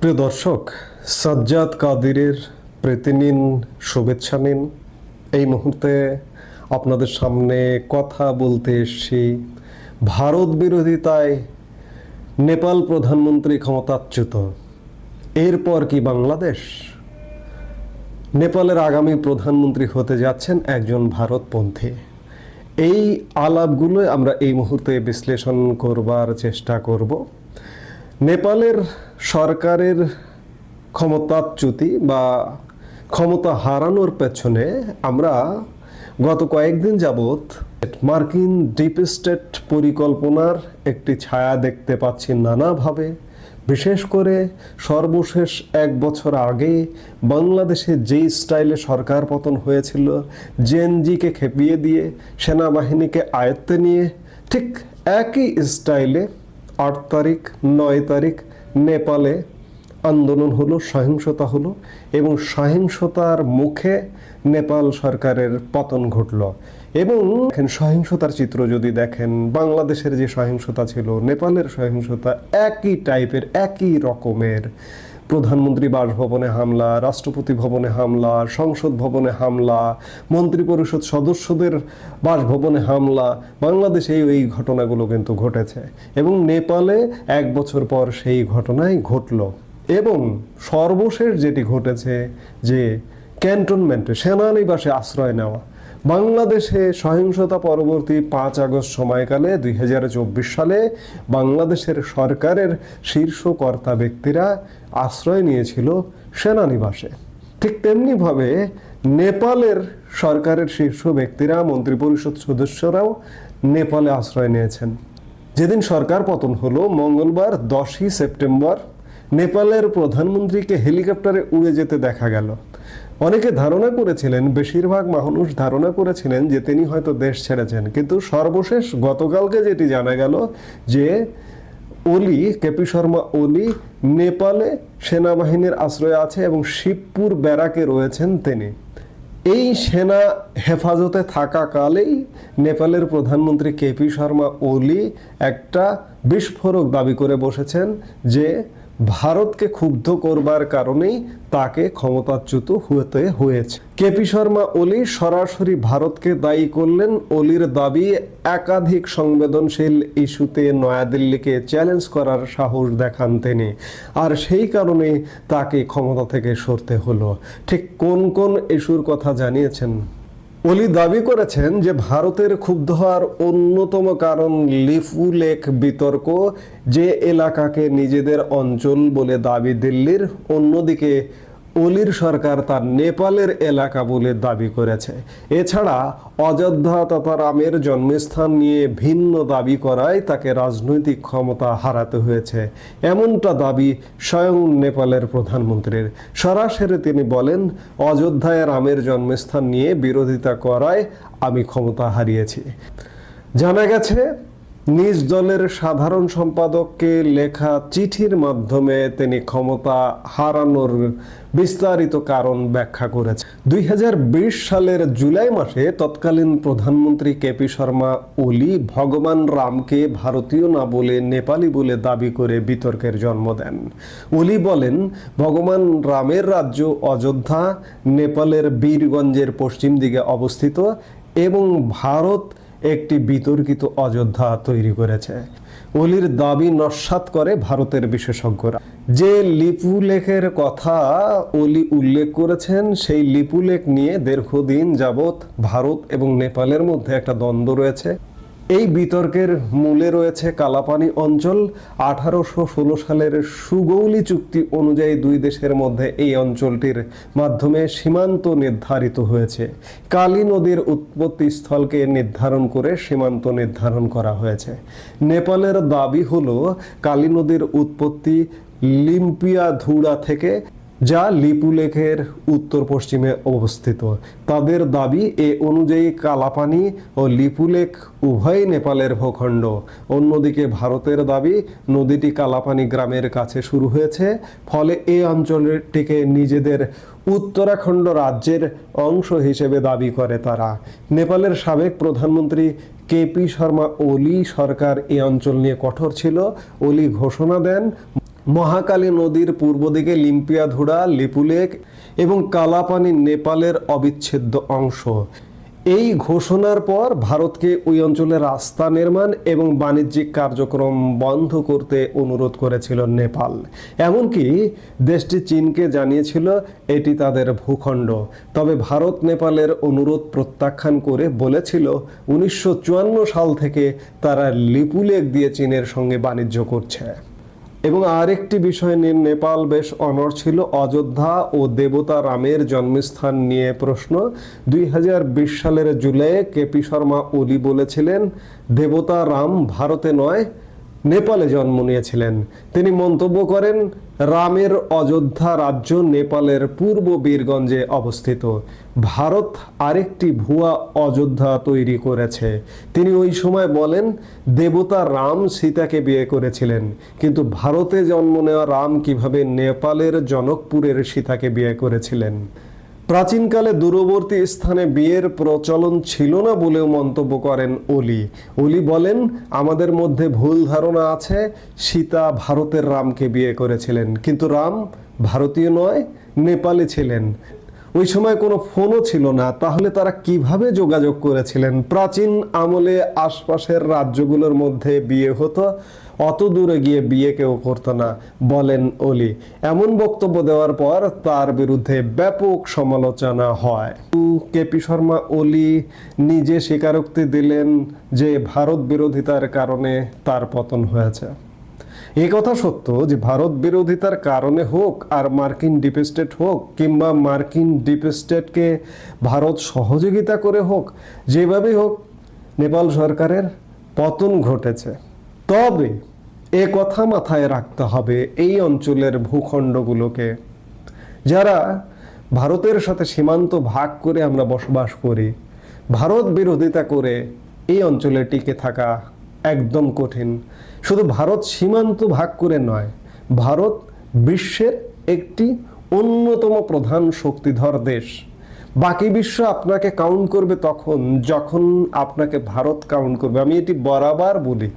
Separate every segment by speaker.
Speaker 1: প্রিয় দর্শক, সাজ্জাদ কাদিরের প্রীতি নিন শুভেচ্ছা নিন। এই মুহূর্তে আপনাদের সামনে কথা বলতে এসেছি ভারত বিরোধিতায় নেপাল প্রধানমন্ত্রী ক্ষমতাচ্যুত। এরপর কি বাংলাদেশ? নেপালের আগামী প্রধানমন্ত্রী হতে যাচ্ছেন একজন ভারতপন্থী। এই আলাপগুলো আমরা এই মুহূর্তে বিশ্লেষণ করবার চেষ্টা করব। নেপালের সরকারের ক্ষমতাচ্যুতি বা ক্ষমতা হারানোর পেছনে আমরা গত কয়েকদিন যাবৎ মার্কিন ডিপ স্টেট পরিকল্পনার একটি ছায়া দেখতে পাচ্ছি নানাভাবে। বিশেষ করে সর্বশেষ এক বছর আগে বাংলাদেশে যেই স্টাইলে সরকার পতন হয়েছিল, জেএনজিকে খেপিয়ে দিয়ে সেনাবাহিনীকে আয়ত্তে নিয়ে ঠিক একই স্টাইলে আট তারিখ, নয় তারিখ নেপালে আন্দোলন হলো, সহিংসতা হলো এবং সহিংসতার মুখে নেপাল সরকারের পতন ঘটল। এবং সহিংসতার চিত্র যদি দেখেন, বাংলাদেশের যে সহিংসতা ছিল, নেপালের সহিংসতা একই টাইপের একই রকমের। প্রধানমন্ত্রী বাসভবনে হামলা, রাষ্ট্রপতি ভবনে হামলা, সংসদ ভবনে হামলা, মন্ত্রিপরিষদ সদস্যদের বাসভবনে হামলা, বাংলাদেশে এই ঘটনাগুলো কিন্তু ঘটেছে এবং নেপালে এক বছর পর সেই ঘটনাই ঘটল এবং সর্বশেষ যেটি ঘটেছে যে ক্যান্টনমেন্টে সেনানিবাসে আশ্রয় নেওয়া বাংলাদেশে সহিংসতা পরবর্তী পাঁচ আগস্ট সময়কালে দুই হাজার চব্বিশ সালে বাংলাদেশের সরকারের শীর্ষ কর্তা ব্যক্তিরা আশ্রয় নিয়েছিল সেনানিবাসে। ঠিক তেমনিভাবে নেপালের সরকারের শীর্ষ ব্যক্তিরা, মন্ত্রিপরিষদ সদস্যরাও নেপালে আশ্রয় নিয়েছেন। যেদিন সরকার পতন হলো, মঙ্গলবার দশই সেপ্টেম্বর, নেপালের প্রধানমন্ত্রীকে হেলিকপ্টারে উড়ে যেতে দেখা গেল। অনেকে ধারণা করেছিলেন, বেশিরভাগ মানুষ ধারণা করেছিলেন যে তিনি হয়তো দেশ ছেড়েছেন। কিন্তু সর্বশেষ গতকালকে যেটি জানা গেল যে ওলি কেপি শর্মা ওলি নেপালে সেনাবাহিনীর আশ্রয়ে আছে এবং শিবপুর ব্যারাকে রয়েছেন তিনি। এই সেনা হেফাজতে থাকাকালেই নেপালের প্রধানমন্ত্রী কেপি শর্মা ওলি একটা বিস্ফোরক দাবি করে বসেছেন যে ভারতকে ক্ষুব্ধ করবার কারণেই তাকে ক্ষমতাচ্যুত হতে হয়েছে। কেপি শর্মা ওলি সরাসরি ভারতকে দায়ী করলেন। ওলির দাবি, একাধিক সংবেদনশীল ইস্যুতে নয়াদিল্লিকে চ্যালেঞ্জ করার সাহস দেখান তিনি। আর সেই কারণে তাকে ক্ষমতা থেকে সরতে হলো। ঠিক কোন কোন ইস্যুর কথা জানিয়েছেন ওলি দাবি করেছেন যে ভারতের ক্ষুব্ধ হওয়ার অন্যতম কারণ লিফু লেক বিতর্ক, যে এলাকাকে নিজেদের অঞ্চল বলে দাবি দিল্লির। অন্যদিকে অলির সরকার তার নেপালের এলাকা বলে দাবি করেছে। এছাড়া অযোধ্যা তথা রামের জন্মস্থান নিয়ে ভিন্ন দাবি করায় তাকে রাজনৈতিক ক্ষমতা হারাতে হয়েছে। এমনটা দাবি স্বয়ং নেপালের প্রধানমন্ত্রীর। সরাসরি তিনি বলেন, অযোধ্যায় রামের জন্মস্থান নিয়ে বিরোধিতা করায় আমি ক্ষমতা হারিয়েছি। জানা গেছে নিজ দলের সাধারণ সম্পাদককে লেখা চিঠির মাধ্যমে তিনি ক্ষমতা হারানোর বিস্তারিত কারণ ব্যাখ্যা করেছে দুই সালের জুলাই মাসে তৎকালীন প্রধানমন্ত্রী কেপি শর্মা ওলি ভগবান রামকে ভারতীয় না বলে নেপালি বলে দাবি করে বিতর্কের জন্ম দেন। ওলি বলেন, ভগবান রামের রাজ্য অযোধ্যা, নেপালের বীরগঞ্জের পশ্চিম দিকে অবস্থিত এবং ভারত একটি বিতর্কিত অযোধ্যা তৈরি করেছে। অলির দাবি নস্বাত করে ভারতের বিশেষজ্ঞরা। যে লিপুলেখের কথা অলি উল্লেখ করেছেন, সেই লিপুলেখ নিয়ে দীর্ঘদিন যাবৎ ভারত এবং নেপালের মধ্যে একটা দ্বন্দ্ব রয়েছে। এই বিতর্কের মূলে রয়েছে কালাপানি অঞ্চল। আঠারোশো ষোলো সালের সুগৌলি চুক্তি অনুযায়ী দুই দেশের মধ্যে এই অঞ্চলটির মাধ্যমে সীমান্ত নির্ধারিত হয়েছে। কালী নদীর উৎপত্তি স্থলকে নির্ধারণ করে সীমান্ত নির্ধারণ করা হয়েছে। নেপালের দাবি হলো, কালী নদীর উৎপত্তি লিম্পিয়া ধুড়া থেকে যা লিপুলেখের উত্তর পশ্চিমে অবস্থিত। তাদের দাবি এ অনুযায়ী কালাপানি ও লিপুলেখ উভয় নেপালের ভূখণ্ড। অন্যদিকে ভারতের দাবি, নদীটি কালাপানি গ্রামের কাছে শুরু হয়েছে, ফলে এই অঞ্চলটিকে নিজেদের উত্তরাখণ্ড রাজ্যের অংশ হিসেবে দাবি করে তারা। নেপালের সাবেক প্রধানমন্ত্রী কেপি শর্মা ওলি সরকার এ অঞ্চল নিয়ে কঠোর ছিল। ওলি ঘোষণা দেন মহাকালী নদীর পূর্ব দিকে লিম্পিয়াধুরা লিপুলেক এবং কালাপানি নেপালের অবিচ্ছেদ্য অংশ। এই ঘোষণার পর ভারতকে ওই অঞ্চলে রাস্তা নির্মাণ এবং বাণিজ্যিক কার্যক্রম বন্ধ করতে অনুরোধ করেছিল নেপাল। এমনকি দেশটি চীনকে জানিয়েছিল এটি তাদের ভূখণ্ড। তবে ভারত নেপালের অনুরোধ প্রত্যাখ্যান করে বলেছিল, উনিশশো চুয়ান্ন সাল থেকে তারা লিপুলেক দিয়ে চীনের সঙ্গে বাণিজ্য করছে। এবং আরেকটি বিষয় নিয়ে নেপাল বেশ অনর ছিল। অযোধ্যা ও দেবতা রামের জন্মস্থান নিয়ে প্রশ্ন। দুই হাজার বিশ সালের জুলাইয়ে কেপি শর্মা ওলি বলেছিলেন, দেবতা রাম ভারতে নয় নেপালে জন্ম নিয়েছিলেন। তিনি মন্তব্য করেন, রামের অযোধ্যা রাজ্য নেপালের পূর্ব বীরগঞ্জে অবস্থিত। ভারত আরেকটি ভুয়া অযোধ্যা তৈরি করেছে। তিনি ওই সময় বলেন, দেবতা রাম সীতাকে বিয়ে করেছিলেন, কিন্তু ভারতে জন্ম নেওয়া রাম কীভাবে নেপালের জনকপুরের সীতাকে বিয়ে করেছিলেন? প্রাচীনকালে দূরবর্তী স্থানে বিয়ের প্রচলন ছিল না বলেও মন্তব্য করেন অলি। অলি বলেন, আমাদের মধ্যে ভুল ধারণা আছে, সীতা ভারতের রামকে বিয়ে করেছিলেন। কিন্তু রাম ভারতীয় নয়, নেপালে ছিলেন। ওই সময় কোনো ফোনও ছিল না। তাহলে তারা কীভাবে যোগাযোগ করেছিলেন? প্রাচীন আমলে আশপাশের রাজ্যগুলোর মধ্যে বিয়ে হতো, অত দূরে গিয়ে বিয়ে কেউ করতো না, বলেন অলি। এমন বক্তব্য দেওয়ার পর তার বিরুদ্ধে ব্যাপক সমালোচনা হয়। কেপি শর্মা, অলি নিজে স্বীকারোক্তি দিলেন যে ভারত বিরোধিতার কারণে তার পতন হয়েছে। এই কথা সত্য যে ভারত বিরোধিতার কারণে হোক আর মার্কিন ডিপ স্টেট হোক কিংবা মার্কিন ডিপ স্টেটকে ভারত সহযোগিতা করে হোক, যেভাবেই হোক, নেপাল সরকারের পতন ঘটেছে। তবে এ কথা মাথায় রাখতে হবে এই অঞ্চলের ভূখণ্ডগুলোকে। যারা ভারতের সাথে সীমান্ত ভাগ করে আমরা বসবাস করি, ভারত বিরোধিতা করে এই অঞ্চলে টিকে থাকা একদম কঠিন। শুধু ভারত সীমান্ত ভাগ করে নয়, ভারত বিশ্বের একটি অন্যতম প্রধান শক্তিধর দেশ। বাকি বিশ্ব আপনাকে কাউন্ট করবে তখন, যখন আপনাকে ভারত কাউন্ট করবে। আমি এটি বরাবর বলি।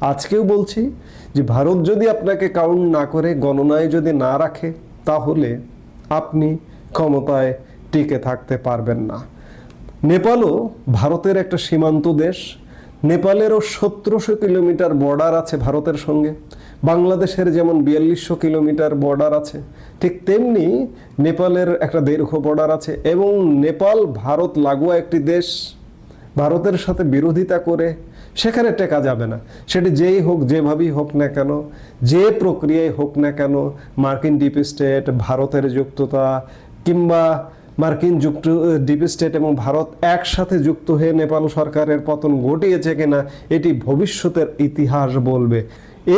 Speaker 1: আজকেও বলছি যে ভারত যদি আপনাকে কাউন্ট না করে, গণনায় যদি না রাখে, তাহলে আপনি ক্ষমতায় টিকে থাকতে পারবেন না। নেপালও ভারতের একটা সীমান্ত দেশ। নেপালেরও সতেরোশো কিলোমিটার বর্ডার আছে ভারতের সঙ্গে। বাংলাদেশের যেমন বিয়াল্লিশশো কিলোমিটার বর্ডার আছে, ঠিক তেমনি নেপালের একটা দীর্ঘ বর্ডার আছে এবং নেপাল, ভারত লাগোয়া একটি দেশ। ভারতের সাথে বিরোধিতা করে সেখানে টেকা যাবে না। সেটি যেই হোক, যেভাবেই হোক না কেন, যে প্রক্রিয়ায় হোক না কেন, মার্কিন ডিপ স্টেট, ভারতের যুক্ততা কিংবা মার্কিন যুক্ত ডিপ স্টেট এবং ভারত একসাথে যুক্ত হয়ে নেপাল সরকারের পতন ঘটিয়েছে কিনা, এটি ভবিষ্যতের ইতিহাস বলবে।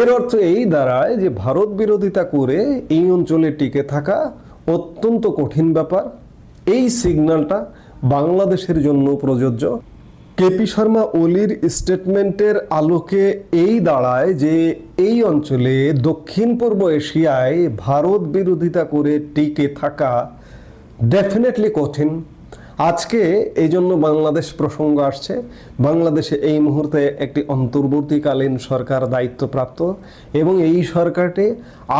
Speaker 1: এর অর্থ এই দাঁড়ায় যে ভারত বিরোধিতা করে এই অঞ্চলে টিকে থাকা অত্যন্ত কঠিন ব্যাপার। এই সিগন্যালটা বাংলাদেশের জন্য প্রযোজ্য। কেপি শর্মা ওলির স্টেটমেন্টের আলোকে এই দাঁড়ায় যে এই অঞ্চলে দক্ষিণ পূর্ব এশিয়ায় ভারত বিরোধিতা করে টিকে থাকা ডেফিনেটলি কঠিন। আজকে এই জন্য বাংলাদেশ প্রসঙ্গ আসছে। বাংলাদেশে এই মুহূর্তে একটি অন্তর্বর্তীকালীন সরকার দায়িত্বপ্রাপ্ত এবং এই সরকারটি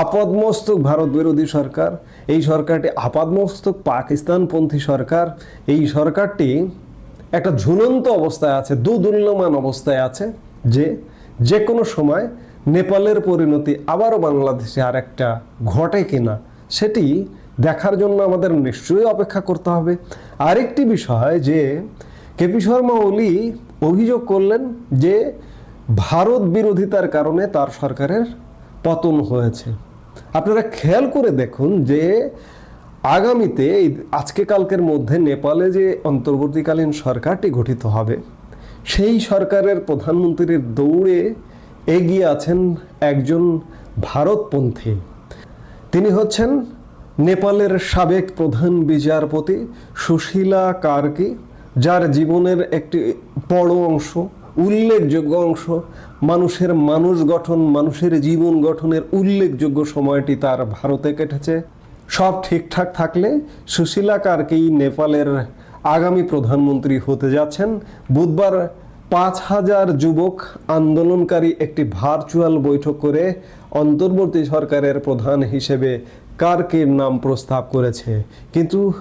Speaker 1: আপাদমস্তক ভারত বিরোধী সরকার, এই সরকারটি আপাদমস্তক পাকিস্তানপন্থী সরকার, এই সরকারটি একটা ঝুলন্ত অবস্থায় আছে, দুদুল্যমান অবস্থায় আছে যে যে কোনো সময় নেপালের পরিণতি আবারও বাংলাদেশে আর একটা ঘটে কিনা, সেটি দেখার জন্য আমাদের নিশ্চয়ই অপেক্ষা করতে হবে। আরেকটি বিষয় যে কেপি শর্মা ওলি অভিযোগ করলেন যে ভারত বিরোধিতার কারণে তার সরকারের পতন হয়েছে। আপনারা খেয়াল করে দেখুন যে আগামীতে আজকে কালকের মধ্যে নেপালে যে অন্তর্বর্তীকালীন সরকারটি গঠিত হবে, সেই সরকারের প্রধানমন্ত্রীর দৌড়ে এগিয়ে আছেন একজন ভারতপন্থী। তিনি হচ্ছেন নেপালের সাবেক প্রধান বিচারপতি সুশীলা কার্কি, যার জীবনের একটি বড় অংশ, উল্লেখযোগ্য অংশ, মানুষের মানুষ গঠন, মানুষের জীবন গঠনের উল্লেখযোগ্য সময়টি তার ভারতে কেটেছে। সব ঠিকঠাক থাকলে সুশীলা কার্কি নেপালের আগামী প্রধানমন্ত্রী হতে যাচ্ছেন। বুধবার পাঁচ হাজার যুবক আন্দোলনকারী একটি ভার্চুয়াল বৈঠক করে অন্তর্বর্তী সরকারের প্রধান হিসেবে কার্কির নাম প্রস্তাব করেছে। কিন্তু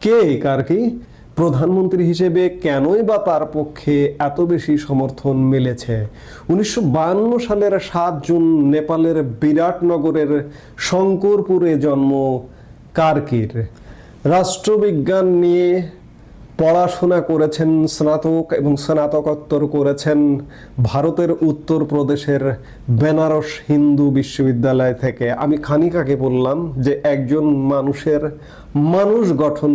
Speaker 1: কে কার্কি? প্রধানমন্ত্রী হিসেবে কেনই বা তার পক্ষে এত বেশি সমর্থন মিলেছে? উনিশশো বায়ান্ন সালের সাত জুন নেপালের বিরাটনগরের শঙ্করপুরে জন্ম কার্কির। রাষ্ট্রবিজ্ঞান নিয়ে পড়াশোনা করেছেন স্নাতক এবং স্নাতকোত্তর করেছেন ভারতের উত্তর প্রদেশের বেনারস হিন্দু বিশ্ববিদ্যালয় থেকে। আমি খানিকাকে বললাম যে একজন মানুষের মানুষ গঠন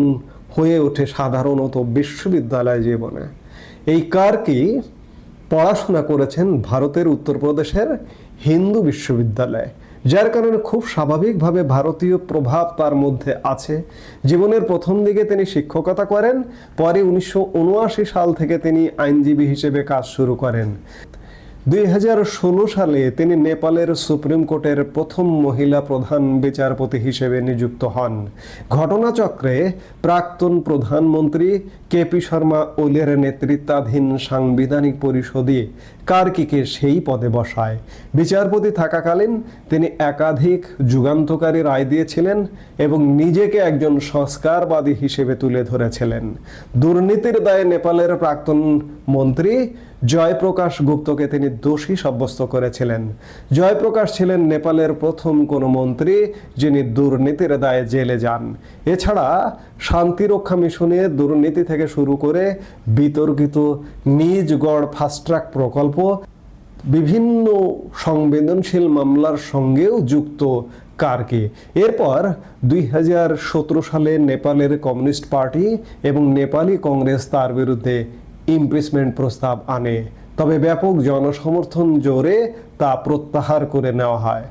Speaker 1: হয়ে ওঠে সাধারণত বিশ্ববিদ্যালয় জীবনে। এই কার্কি পড়াশোনা করেছেন ভারতের উত্তরপ্রদেশের হিন্দু বিশ্ববিদ্যালয়ে। যার কারণে খুব স্বাভাবিকভাবে ভারতীয় প্রভাব তার মধ্যে আছে। জীবনের প্রথম দিকে তিনি শিক্ষকতা করেন, পরে উনিশশো উনআশি সাল থেকে তিনি আইনজীবী হিসেবে কাজ শুরু করেন। দুই হাজার ষোলো সালে তিনি নেপালের সুপ্রিম কোর্টের প্রথম মহিলা প্রধান বিচারপতি হিসেবে নিযুক্ত হন। ঘটনাচক্রে প্রাক্তন প্রধানমন্ত্রী কেপি শর্মা ওলের নেতৃত্বাধীন সাংবিধানিক পরিষদে কার্কিকে সেই পদে বসায়। বিচারপতি থাকাকালীন তিনি একাধিক যুগান্তকারী রায় দিয়েছিলেন এবং নিজেকে একজন সংস্কারবাদী হিসেবে তুলে ধরেছিলেন। দুর্নীতির দায়ে নেপালের প্রাক্তন মন্ত্রী জয়প্রকাশ গুপ্তকে তিনি দোষী সাব্যস্ত করেছিলেন। জয়প্রকাশ ছিলেন নেপালের প্রথম কোন মন্ত্রী যিনি দুর্নীতির দায়ে জেলে যান। এছাড়া শান্তিরক্ষা মিশনে দুর্নীতি থেকে শুরু করে বিতর্কিত নিজগড় ফাস্ট ট্র্যাক প্রকল্প, বিভিন্ন সংবেদনশীল মামলার সঙ্গেও যুক্ত কার্কি। এরপর দুই হাজার সতেরো সালে নেপালের কমিউনিস্ট পার্টি এবং নেপালি কংগ্রেস তার বিরুদ্ধে ইমপিচমেন্ট প্রস্তাব আনে, তবে ব্যাপক জনসমর্থন জোরে তা প্রত্যাহার করে নেওয়া হয়।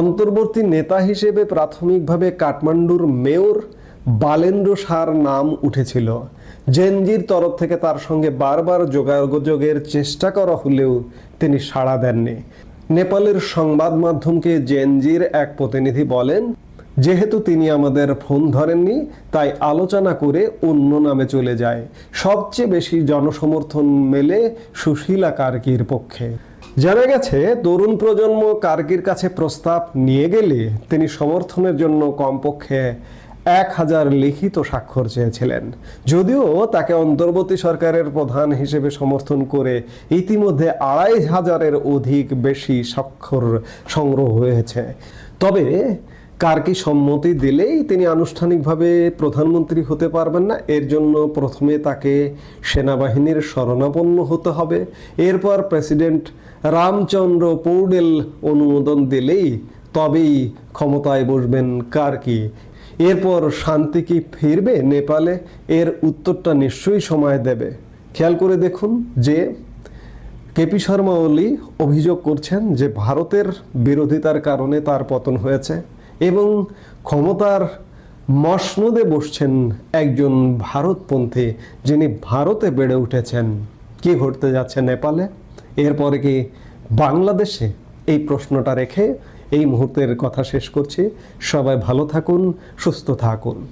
Speaker 1: অন্তর্বর্তী নেতা হিসেবে প্রাথমিকভাবে কাঠমান্ডুর মেয়র বালেন্দ্র সার নাম উঠেছিল। জেনজির তরফ থেকে তার সঙ্গে বারবার যোগাযোগের চেষ্টা করা হলেও তিনি সাড়া দেননি। নেপালের সংবাদ মাধ্যমকে জেনজির এক প্রতিনিধি বলেন যেহেতু তিনি আমাদের ফোন ধরেননি, তাই আলোচনা করে অন্য নামে চলে যায়। সবচেয়ে বেশি জনসমর্থন মেলে সুশীলা কার্কির পক্ষে। জানা গেছে, তরুণ প্রজন্ম কার্কির কাছে প্রস্তাব নিয়ে গেলে তিনি সমর্থনের জন্য কমপক্ষে এক হাজার লিখিত স্বাক্ষর চেয়েছিলেন। যদিও তাকে অন্তর্বর্তী সরকারের প্রধান হিসেবে সমর্থন করে ইতিমধ্যে আড়াই হাজারের অধিক বেশি স্বাক্ষর সংগ্রহ হয়েছে। তবে কার কি সম্মতি দিলেই তিনি আনুষ্ঠানিকভাবে প্রধানমন্ত্রী হতে পারবেন না? এর জন্য প্রথমে তাকে সেনাবাহিনীর শরণাপন্ন হতে হবে। এরপর প্রেসিডেন্ট রামচন্দ্র পৌডেল অনুমোদন দিলেই তবেই ক্ষমতায় বসবেন কার কি। এরপর শান্তি কি ফিরবে নেপালে? এর উত্তরটা নিশ্চয়ই সময় দেবে। খেয়াল করে দেখুন যে কেপি শর্মা ওলি অভিযোগ করছেন যে ভারতের বিরোধিতার কারণে তার পতন হয়েছে। এবং ক্ষমতার মসনদে বসছেন একজন ভারতপন্থী যিনি ভারতে বেড়ে উঠেছেন। কি ঘটতে যাচ্ছে নেপালে? এরপরে কি বাংলাদেশে এই প্রশ্নটা রেখে এই মুহূর্তের কথা শেষ করছি। সবাই ভালো থাকুন, সুস্থ থাকুন।